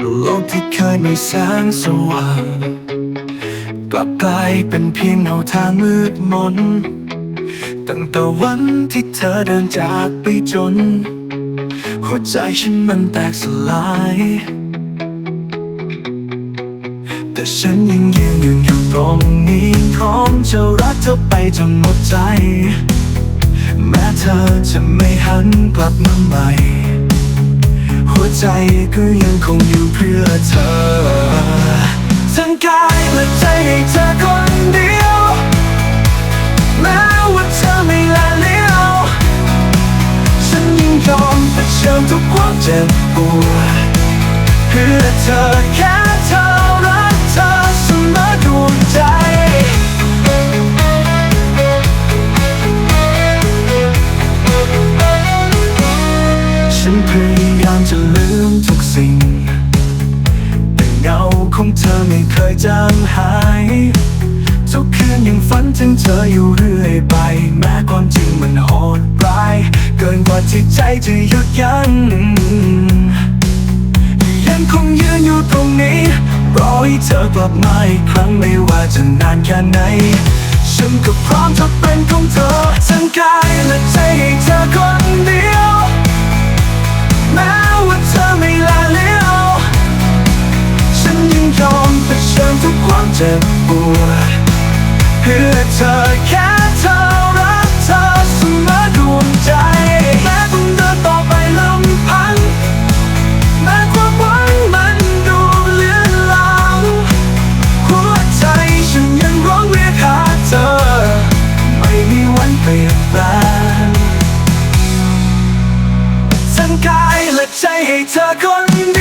โลกที่เคยมีแสงสว่าง กลับกลายเป็นเพียงเงาทางมืดมน ตั้งแต่วันที่เธอเดินจากไปจน หัวใจฉันมันแตกสลาย แต่ฉันยังยืนยืนอยู่ตรงนี้พร้อมจะรักเธอไปจนหมดใจ แม้เธอจะไม่หันกลับมาใหม่ หัวใจก็ยังคงอยู่เพื่อเธอ ทั้งกายและใจให้เธอคนเดียว แม้ว่าเธอไม่ละเลี้ยว ฉันยังยอมเผชิญทุกความเจ็บปวดเพื่อเธอแค่ คืนยังฝันถึงเธออยู่เรื่อยไป แม้ความจริงมันโหดร้าย เกินกว่าที่ใจจะหยุดยั้งยังคงยืนอยู่ตรงนี้ รอให้เธอกลับมาอีกครั้งไม่ว่าจะนานแค่ไหน ฉันก็พร้อมจะเป็นของเธอทั้งกายและใจให้เธอคนเดียว แม้ว่าเธอไม่ละเลี้ยวฉันยังยอมเผชิญทุกความเจ็บปวด เพื่อเธอแค่เธอรักเธอเสมอดวงใจ แม้ต้องเดินต่อไปลำพัง แม้ความหวังมันดูเลือนลางหัวใจฉันยังร้องเรียกหาเธอ ไม่มีวันเปลี่ยนแปลงทั้งกายและใจให้เธอคนเดียว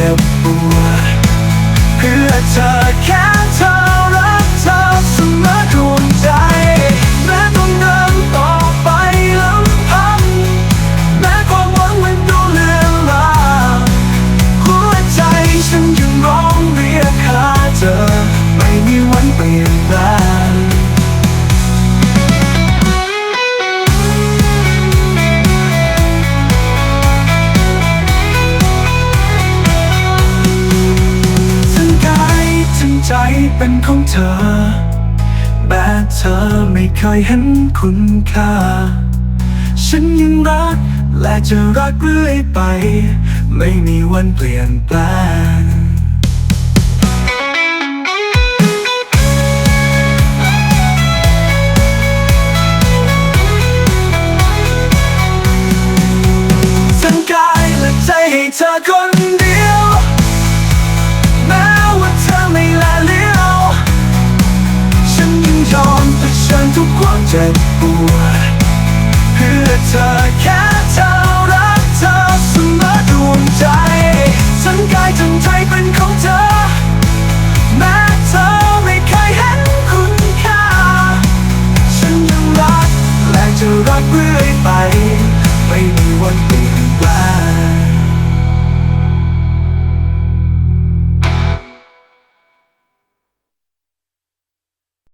เจ็บปวดเพื่อเธอ เธอแม้เธอไม่เคยเห็นคุณค่า ฉันยังรักและจะรักเรื่อยไป ไม่มีวันเปลี่ยนแปลง เจ็บปวดเพื่อเธอแค่เธอรักเธอเสมอดวงใจทั้งกายทั้งใจเป็นของเธอ แม้เธอไม่เคยเห็นคุณค่า ฉันยังรักและจะรักเรื่อยไป